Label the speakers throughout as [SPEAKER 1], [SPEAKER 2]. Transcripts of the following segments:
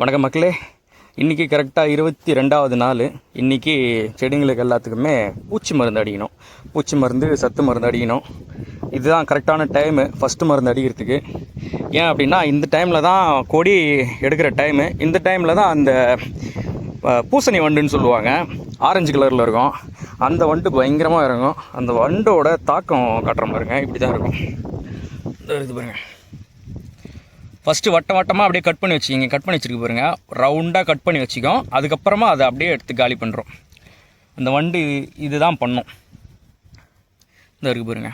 [SPEAKER 1] வணக்கம் மக்களே. இன்றைக்கி கரெக்டாக இருபத்தி ரெண்டாவது நாள். இன்றைக்கி செடிங்களுக்கு எல்லாத்துக்குமே பூச்சி மருந்து அடிக்கணும். பூச்சி மருந்து சத்து மருந்து அடிக்கணும். இதுதான் கரெக்டான டைமு ஃபஸ்ட்டு மருந்து அடிக்கிறதுக்கு. ஏன் அப்படின்னா இந்த டைமில் தான் கொடி எடுக்கிற டைமு இந்த டைமில் தான் அந்த பூசணி வண்டுன்னு சொல்லுவாங்க. ஆரஞ்சு கலரில் இருக்கும். அந்த வண்டு பயங்கரமாக இறங்கும். அந்த வண்டோட தாக்கம் காட்டுற பாருங்க இப்படி தான் இருக்கும். இது பாருங்கள் ஃபஸ்ட்டு வட்டம் வட்டமாக அப்படியே கட் பண்ணி வச்சுக்கிங்க. கட் பண்ணி வச்சுருக்கு பாருங்க. ரவுண்டாக கட் பண்ணி வச்சுக்கோம் அதுக்கப்புறமா அதை அப்படியே எடுத்து காலி பண்ணுறோம் அந்த வண்டு இதுதான் பண்ணும். இந்த இருக்குது பாருங்க.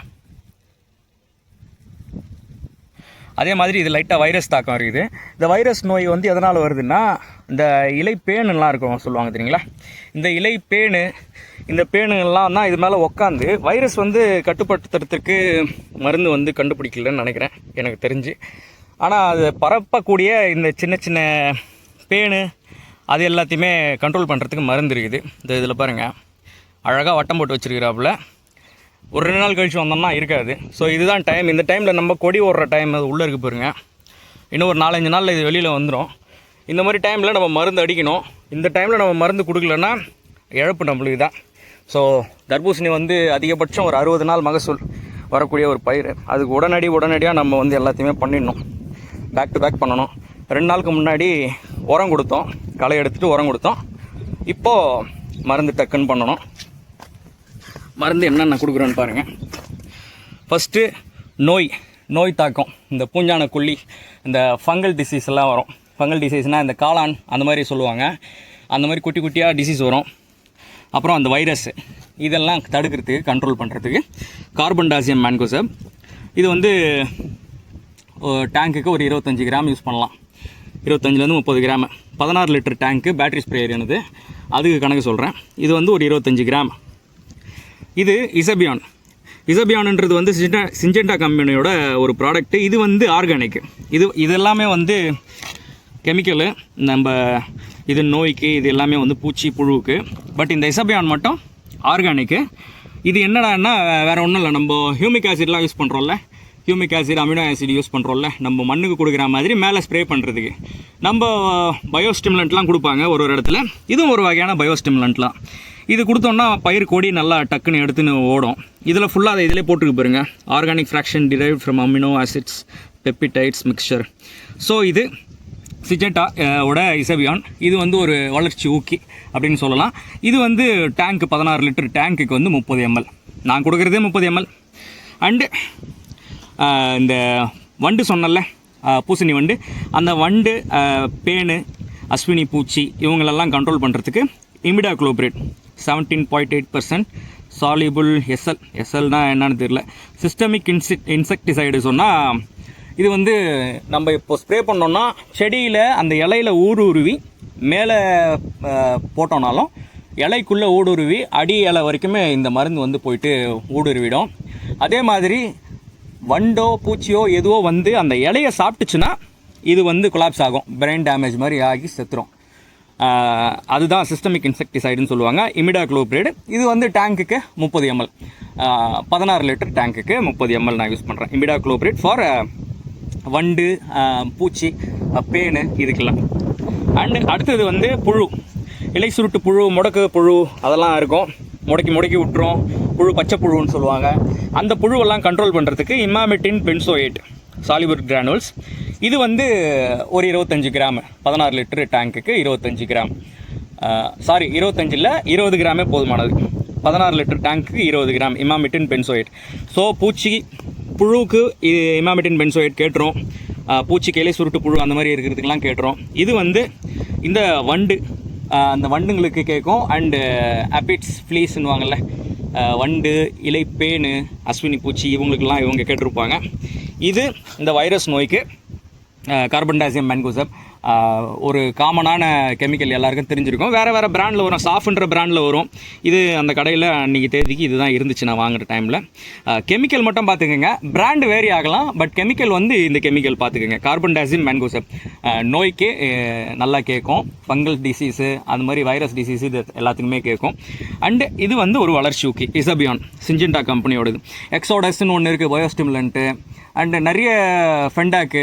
[SPEAKER 1] அதே மாதிரி இது லைட்டாக வைரஸ் தாக்கம் இருக்குது. இந்த வைரஸ் நோய் வந்து எதனால் வருதுன்னா இந்த இலை பேனுலாம் இருக்கும் சொல்லுவாங்க தெரியுங்களா? இந்த இலை பேனு இந்த பேனுங்கள்லாம் தான் இது மேலே உக்காந்து வைரஸ் வந்து கட்டுப்படுத்துறதுக்கு மருந்து வந்து கண்டுபிடிக்கலன்னு நினைக்கிறேன். எனக்கு தெரிஞ்சு. ஆனால் அது பரப்பக்கூடிய இந்த சின்ன சின்ன பேனு அது எல்லாத்தையுமே கண்ட்ரோல் பண்ணுறதுக்கு மருந்து இருக்குது. இந்த இதில் பாருங்கள் அழகாக வட்டம் போட்டு வச்சுருக்கிறாப்புல. ஒரு ரெண்டு நாள் கழிச்சு வந்தோம்னா இருக்காது. ஸோ இதுதான் டைம் இந்த டைமில் நம்ம கொடி ஓடுற டைம் அது உள்ளே இருக்கு பாருங்க. இன்னும் ஒரு நாலஞ்சு நாளில் இது வெளியில் வந்துடும் இந்த மாதிரி டைமில் நம்ம மருந்து அடிக்கணும். இந்த டைமில் நம்ம மருந்து கொடுக்கலன்னா இழப்பு நம்மளுக்கு தான். ஸோ தர்பூசணி வந்து அதிகபட்சம் ஒரு அறுபது நாள் மகசூல் வரக்கூடிய ஒரு பயிர். அதுக்கு உடனடி உடனடியாக நம்ம வந்து எல்லாத்தையுமே பண்ணிடணும். பேக் டு பேக் பண்ணணும். ரெண்டு நாளுக்கு முன்னாடி உரம் கொடுத்தோம். களை எடுத்துகிட்டு உரம் கொடுத்தோம். இப்போது மருந்து டக்குன்னு பண்ணணும். மருந்து என்னென்ன கொடுக்குறோன்னு பாருங்கள் ஃபஸ்ட்டு நோய் நோய் தாக்கம். இந்த பூஞ்சான கொல்லி இந்த ஃபங்கல் டிசீஸ் எல்லாம் வரும். ஃபங்கல் டிசீஸ்னால் இந்த காளான் அந்த மாதிரி சொல்லுவாங்க. அந்த மாதிரி குட்டி குட்டியாக டிசீஸ் வரும். அப்புறம் அந்த வைரஸ் இதெல்லாம் தடுக்கிறதுக்கு கண்ட்ரோல் பண்ணுறதுக்கு கார்பன் டாசியம் மேன்கோசப் இது வந்து டேங்க்குக்கு ஒரு இருபத்தஞ்சி கிராம் யூஸ் பண்ணலாம். இருபத்தஞ்சிலேருந்து முப்பது கிராம் பதினாறு லிட்டர் டேங்க்கு பேட்டரி ஸ்ப்ரேயர் என்னது அதுக்கு கணக்கு சொல்கிறேன் இது வந்து ஒரு இருபத்தஞ்சி கிராம் இது இசபியான் இசபியான்ன்றது வந்து சிஞ்சா சிஞ்செண்டா கம்பெனியோட ஒரு ப்ராடக்ட்டு இது வந்து ஆர்கானிக் இது இது எல்லாமே வந்து கெமிக்கலு நம்ம இது நோய்க்கு இது எல்லாமே வந்து பூச்சி புழுவுக்கு. பட் இந்த இசபியான் மட்டும் ஆர்கானிக்கு இது என்னடான்னா வேறு ஒன்றும் இல்லை. நம்ம ஹியூமிக் ஆசிட்லாம் use பண்ணுறோம்ல humic acid amino acid use பண்ணுறோம்ல நம்ம மண்ணுக்கு கொடுக்குற மாதிரி மேலே ஸ்ப்ரே பண்ணுறதுக்கு நம்ம பயோஸ்டிமுலண்ட்லாம் கொடுப்பாங்க ஒரு ஒரு இடத்துல. இதுவும் ஒரு வகையான பயோஸ்டிமுலண்ட்லாம் இது கொடுத்தோம்னா பயிர் கொடி நல்லா டக்குன்னு எடுத்துன்னு ஓடும். இதில் ஃபுல்லாக அதை இதிலே போட்டுருக்கு பாருங்க. Organic fraction derived from amino acids peptides mixture so இது சிஜெட்டா ஓட இசபியான் இது வந்து ஒரு வளர்ச்சி ஊக்கி அப்படின்னு சொல்லலாம். இது வந்து டேங்க் பதினாறு லிட்டர் டேங்க்குக்கு வந்து முப்பது எம்எல் நான் கொடுக்குறதே முப்பது எம்எல் அண்டு இந்த வண்டு சொன்னல பூசணி வண்டு. அந்த வண்டு பேனு அஸ்வினி பூச்சி இவங்களெல்லாம் கண்ட்ரோல் பண்ணுறதுக்கு imidacloprid seventeen point eight percent soluble SL எஸ்எல்னா என்னன்னு தெரியல. சிஸ்டமிக் இன்செக் இன்செக்டிசைடு சொன்னால் இது வந்து நம்ம இப்போ ஸ்ப்ரே பண்ணோன்னா செடியில் அந்த இலையில ஊடுருவி மேலே அஹ், போட்டோம்னாலும் இலைக்குள்ளே ஊடுருவி அடி இலை வரைக்குமே இந்த மருந்து வந்து போயிட்டு ஊடுருவிடும். அதே மாதிரி வண்டோ பூச்சியோ எதுவோ வந்து அந்த இலையை சாப்பிட்டுச்சுன்னா இது வந்து கொலாப்ஸ் ஆகும். பிரெயின் டேமேஜ் மாதிரி ஆகி செத்துரும். அதுதான் சிஸ்டமிக் இன்செக்டிசைடுன்னு சொல்லுவாங்க. இமிடா குளோப்ரேடு இது வந்து டேங்க்குக்கு முப்பது எம்எல் பதினாறு லிட்டர் டேங்க்குக்கு முப்பது எம்எல் நான் யூஸ் பண்ணுறேன் இமிடா குளோப்ரேட் ஃபார் வண்டு பூச்சி பேனு இதுக்கெல்லாம். அண்டு அடுத்தது வந்து புழு. இலை சுருட்டு புழு முடக்கு புழு அதெல்லாம் இருக்கும். முடக்கி முடக்கி விட்டுரும். புழு பச்சை புழுன்னு சொல்லுவாங்க. அந்த புழுவெல்லாம் கண்ட்ரோல் பண்ணுறதுக்கு இமாமெட்டின் பென்சோயேட் சாலிபர் கிரானுவல்ஸ் இது வந்து ஒரு இருபத்தஞ்சு கிராம் பதினாறு லிட்டரு டேங்க்குக்கு இருபத்தஞ்சு கிராம். சாரி இருபத்தஞ்சில் இருபது கிராமே போதுமானது. பதினாறு லிட்டர் டேங்க்குக்கு இருபது கிராம் இமாமிட்டின் பென்சோயேட். ஸோ பூச்சி புழுவுக்கு இது இமாமிட்டின் பென்சோயேட் கேட்டுரும். பூச்சி பூச்சிக்கு சுருட்டு புழு அந்த மாதிரி இருக்கிறதுக்கெலாம் கேட்டுரும். இது வந்து இந்த வண்டு அந்த வண்டுங்களுக்கு கேட்கும் அண்டு அப்பிட்ஸ் uh, ஃப்ளீஸ்ன்னுவாங்கல்ல வண்டு இலைப்பேனு அஸ்வினி பூச்சி இவங்களுக்கெல்லாம் இவங்க கேட்டிருப்பாங்க. இது இந்த வைரஸ் நோய்க்கு கார்பன் டாசியம் மேன்கோசப் ஒரு காமனான கெமிக்கல் எல்லாருக்கும் தெரிஞ்சிருக்கும். வேறு வேறு பிராண்டில் வரும். சாஃப்ன்ற பிராண்டில் வரும். இது அந்த கடையில் அன்றைக்கி தேதிக்கு இதுதான் இருந்துச்சு. நான் வாங்குற டைமில் கெமிக்கல் மட்டும் பார்த்துக்கோங்க. பிராண்டு வேரி ஆகலாம். பட் கெமிக்கல் வந்து இந்த கெமிக்கல் பார்த்துக்கோங்க. கார்பன் டாசியம் மேன்கோசப் நோய்க்கு நல்லா கேட்கும். ஃபங்கல் டிசீஸு அந்த மாதிரி வைரஸ் டிசீஸ் இது எல்லாத்துக்குமே கேட்கும். அண்டு இது வந்து ஒரு வளர்ச்சி ஊக்கி இசபியான் சிஞ்செண்டா கம்பெனியோடது எக்ஸோடஸ்ன்னு ஒன்று இருக்குது பயோஸ்டிமுலண்ட்டு அண்டு நிறைய ஃபெண்டாக்கு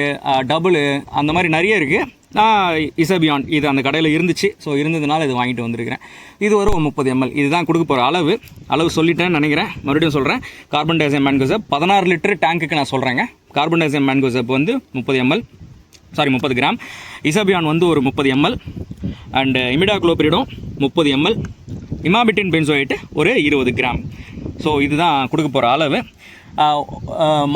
[SPEAKER 1] டபுளு அந்த மாதிரி நிறைய இருக்குது இசபியான் இது அந்த கடையில் இருந்துச்சு. ஸோ இருந்ததுனால இது வாங்கிட்டு வந்திருக்கிறேன். இது ஒரு முப்பது எம்எல் இதுதான் கொடுக்க போகிற அளவு. அளவு சொல்லிட்டேன்னு நினைக்கிறேன். மறுபடியும் சொல்கிறேன் கார்பன் டை ஆக்சைடு மேன்கோசப் பதினாறு லிட்டர் டேங்க்குக்கு நான் சொல்கிறேங்க கார்பன் டை ஆக்சைடு மேன்கோசப் வந்து முப்பது எம்எல் சாரி முப்பது கிராம். இசபியான் வந்து ஒரு முப்பது எம்எல் அண்டு இமிடாக்ளோபிரிடும் முப்பது எம்எல் இமாபிட்டின் பென்சோயிட்டு ஒரு இருபது கிராம். ஸோ இதுதான் கொடுக்க போகிற அளவு.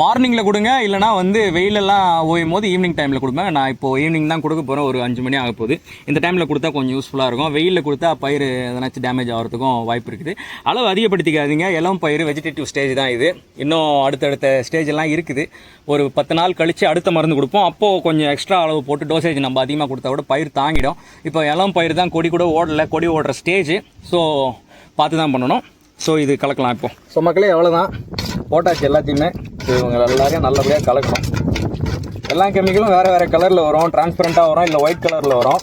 [SPEAKER 1] மார்னிங்கில் கொடுங்க இல்லைனா வந்து வெயிலெல்லாம் ஓயும் போது ஈவினிங் டைமில் கொடுப்பேன் நான் இப்போது ஈவினிங் தான் கொடுக்க போகிறேன் ஒரு அஞ்சு மணி ஆக போகுது. இந்த டைமில் கொடுத்தா கொஞ்சம் யூஸ்ஃபுல்லாக இருக்கும். வெயிலில் கொடுத்தா பயிர் எதனாச்சும் டேமேஜ் ஆகிறதுக்கும் வாய்ப்பு இருக்குது. அளவு அதிகப்படுத்திக்காதீங்க. இளம் பயிர் வெஜிடேட்டிவ் ஸ்டேஜ் தான் இது. இன்னும் அடுத்தடுத்த ஸ்டேஜெல்லாம் இருக்குது. ஒரு பத்து நாள் கழித்து அடுத்த மருந்து கொடுப்போம். அப்போது கொஞ்சம் எக்ஸ்ட்ரா அளவு போட்டு டோசேஜ் நம்ம அதிகமாக கொடுத்தா கூட பயிர் தாங்கிடும். இப்போ இளம் பயிர் தான் கொடி கூட ஓடலை கொடி ஓடுற ஸ்டேஜ் ஸோ பார்த்து தான் பண்ணணும். ஸோ இது கலக்கலாம் இப்போ. ஸோ மக்களே எவ்வளோ தான் போட்டாச்சு எல்லாத்தையுமே இவங்க எல்லாரையும் நல்லபடியாக கலக்கணும். எல்லா கெமிக்கலும் வேறு வேறு கலரில் வரும் டிரான்ஸ்பரண்ட்டாக வரும் இல்லை ஒயிட் கலரில் வரும்.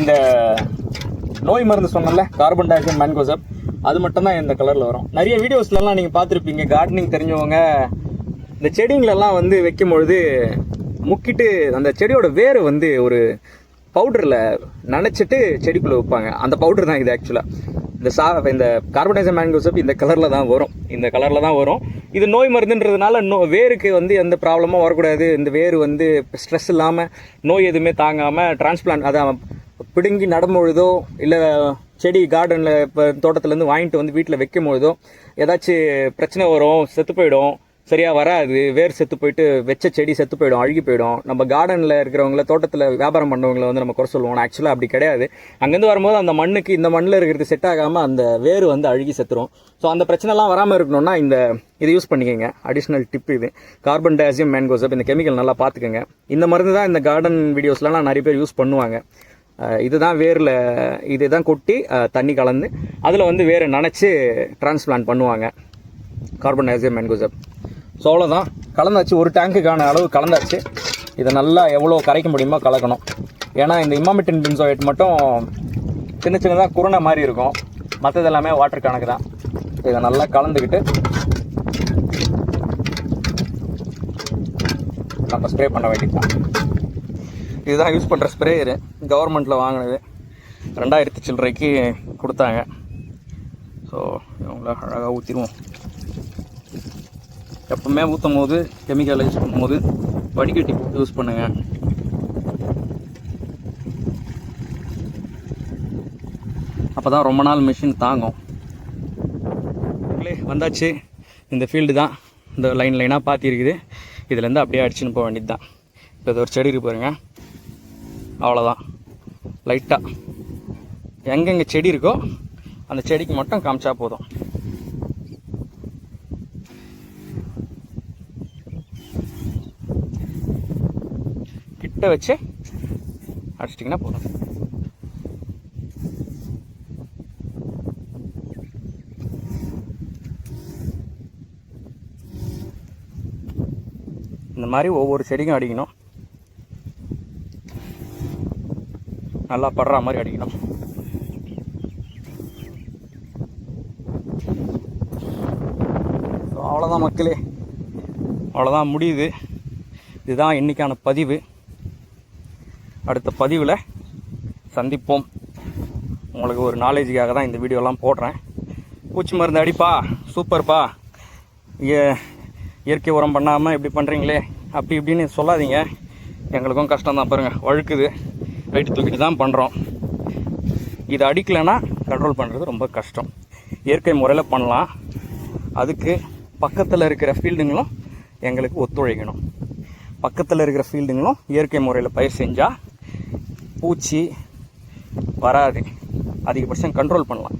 [SPEAKER 1] இந்த நோய் மருந்து சொன்னல கார்பன் டை ஆக்சைடு மேன்கோசப் அது மட்டும் தான் இந்த கலரில் வரும். நிறைய வீடியோஸ்லலாம் நீங்கள் பார்த்துருப்பீங்க கார்டனிங் தெரிஞ்சவங்க. இந்த செடிங்களெல்லாம் வந்து வைக்கும் பொழுது முக்கிட்டு அந்த செடியோட வேர் வந்து ஒரு பவுடரில் நனைச்சிட்டு செடிக்குள்ளே வைப்பாங்க. அந்த பவுடர் தான் இது ஆக்சுவலாக இந்த சா இந்த கார்பனைசர் மேங்கோசப் இந்த கலரில் தான் வரும். இந்த கலரில் தான் வரும். இது நோய் மருந்துன்றதுனால நோ வேருக்கு வந்து எந்த ப்ராப்ளமும் வரக்கூடாது. இந்த வேர் வந்து ஸ்ட்ரெஸ் இல்லாமல் நோய் எதுவுமே தாங்காமல் டிரான்ஸ்பிளான்ட் அதான் பிடுங்கி நடும்பொழுதோ இல்லை செடி கார்டனில் இப்போ தோட்டத்துலேருந்து வாங்கிட்டு வந்து வீட்டில் வைக்கும் பொழுதோ ஏதாச்சும் பிரச்சனை வரும் செத்து போயிடும். சரியாக வராது வேர் செத்து போயிட்டு வச்ச செடி செத்து போயிடும் அழுகி போயிடும். நம்ம கார்டனில் இருக்கிறவங்கள தோட்டத்தில் வியாபாரம் பண்ணவங்களை வந்து நம்ம குறை சொல்லுவோம். ஆக்சுவலாக அப்படி கிடையாது. அங்கேருந்து வரும்போது அந்த மண்ணுக்கு இந்த மண்ணில் இருக்கிறது செட் ஆகாமல் அந்த வேர் வந்து அழுகி செத்துரும். ஸோ அந்த பிரச்சனைலாம் வராமல் இருக்கணும்னா இந்த இதை யூஸ் பண்ணிக்கோங்க. அடிஷ்னல் டிப் இது. கார்பன் டயாசியம் மேன்கோசப் இந்த கெமிக்கல் நல்லா பார்த்துக்கோங்க. இந்த மருந்து தான் இந்த கார்டன் வீடியோஸ்லாம் நிறைய பேர் யூஸ் பண்ணுவாங்க. இதுதான் வேரில் இதுதான் கொட்டி தண்ணி கலந்து அதில் வந்து வேரை நனைச்சி டிரான்ஸ்பிளான்ட் பண்ணுவாங்க. கார்பன் டயாக்சைடு மேன்கோசப் ஸோ அவ்வளோதான் கலந்தாச்சு ஒரு டேங்குக்கான அளவு கலந்தாச்சு. இதை நல்லா எவ்வளோ கரைக்க முடியுமோ கலக்கணும். ஏன்னா இந்த இமாமிட்டின் பின்சோயட் மட்டும் சின்ன சின்னதாக குருணை மாதிரி இருக்கும். மற்றது எல்லாமே வாட்டர் கணக்கு தான். இதை நல்லா கலந்துக்கிட்டு நம்ம ஸ்ப்ரே பண்ண வேண்டியதுதான். இதுதான் யூஸ் பண்ணுற ஸ்ப்ரேயரு கவர்மெண்ட்டில் வாங்கினது. ரெண்டாயிரத்தி சில்லறைக்கு கொடுத்தாங்க. ஸோ இவங்கள அழகாக ஊற்றிடுவோம் எப்பவுமே ஊற்றும் போது கெமிக்கல் யூஸ் பண்ணும்போது வடிகட்டி போட்டு யூஸ் பண்ணுங்க. அப்போ தான் ரொம்ப நாள் மிஷின் தாங்கும். வந்தாச்சு. இந்த ஃபீல்டு தான். இந்த லைன் லைனாக பாத்தி இருக்குது இதுலேருந்து அப்படியே அடிச்சுன்னு போக வேண்டியது தான் இப்போ இது ஒரு செடி இருக்கு பாருங்க. அவ்வளோதான் லைட்டாக எங்கெங்கே செடி இருக்கோ அந்த செடிக்கு மட்டும் காமிச்சா போதும். கிட்ட வச்சு அடிச்சிட்டிங்கன்னா போதும். இந்த மாதிரி ஒவ்வொரு செடிக்கும் அடிக்கணும். நல்லா படுற மாதிரி அடிக்கணும். அவ்வளோதான் மக்களே. அவ்வளோதான் முடியுது. இதுதான் இன்றைக்கான பதிவு. அடுத்த பதிவில் சந்திப்போம். உங்களுக்கு ஒரு நாலேஜுக்காக தான் இந்த வீடியோலாம் போடுறேன். பூச்சி மருந்து அடிப்பா சூப்பர்ப்பா ஏ இயற்கை உரம் பண்ணாமல் இப்படி பண்ணுறீங்களே அப்படி இப்படின்னு சொல்லாதீங்க. எங்களுக்கும் கஷ்டம் தான் பாருங்கள் வழுக்குது. வெயிட் தூக்கிட்டு தான் பண்ணுறோம் இது அடிக்கலைன்னா கண்ட்ரோல் பண்ணுறது ரொம்ப கஷ்டம். இயற்கை முறையில் பண்ணலாம். அதுக்கு பக்கத்தில் இருக்கிற ஃபீல்டுங்களும் எங்களுக்கு ஒத்துழைக்கணும். பக்கத்தில் இருக்கிற ஃபீல்டுங்களும் இயற்கை முறையில் பயிர் செஞ்சால் பூச்சி வராது. அதிகபட்சம் கண்ட்ரோல் பண்ணலாம்.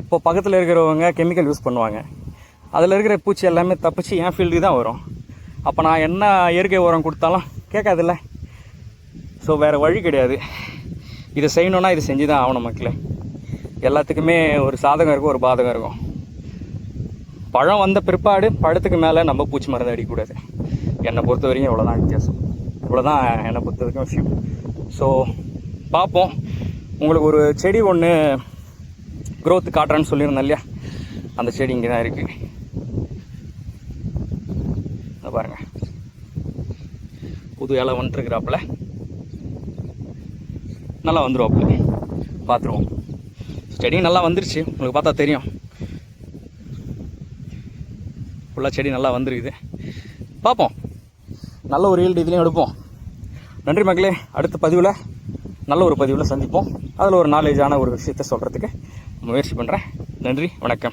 [SPEAKER 1] இப்போ பக்கத்தில் இருக்கிறவங்க கெமிக்கல் யூஸ் பண்ணுவாங்க. அதில் இருக்கிற பூச்சி எல்லாமே தப்பிச்சு என் ஃபீல்டுக்கு தான் வரும். அப்போ நான் என்ன இயற்கை உரம் கொடுத்தாலும் கேட்காதுல்ல. ஸோ வேறு வழி கிடையாது. இதை செய்யணுன்னா இது செஞ்சு தான் ஆகணும் மக்களே. எல்லாத்துக்குமே ஒரு சாதகம் இருக்கும் ஒரு பாதகம் இருக்கும். பழம் வந்த பிற்பாடு பழத்துக்கு மேலே நம்ம பூச்சி மருந்து அடிக்கக்கூடாது. என்னை பொறுத்த வரைக்கும் இவ்வளோதான் வித்தியாசம். இவ்வளோதான் என்னை பொறுத்த வரைக்கும் விஷயம். ஸோ பார்ப்போம் உங்களுக்கு ஒரு செடி ஒன்று growth காட்டுறேன்னு சொல்லியிருந்தேன் இல்லையா? அந்த செடி இங்கே தான் இருக்குது இதை பாருங்கள் புது இலை வந்துட்டுருக்குறாப்புல நல்லா வந்துடுவாப்புல பார்த்துருவோம் செடி நல்லா வந்துருச்சு. உங்களுக்கு பார்த்தா தெரியும். ஃபுல்லாக செடி நல்லா வந்துருக்குது. பார்ப்போம் நல்ல ஒரு ஈல்டு இதுலேயும் எடுப்போம். நன்றி மகளே அடுத்த பதிவில் நல்ல ஒரு பதிவில் சந்திப்போம். அதில் ஒரு நாலேஜான ஒரு விஷயத்த சொல்கிறதுக்கு முயற்சி பண்ணுறேன் நன்றி வணக்கம்.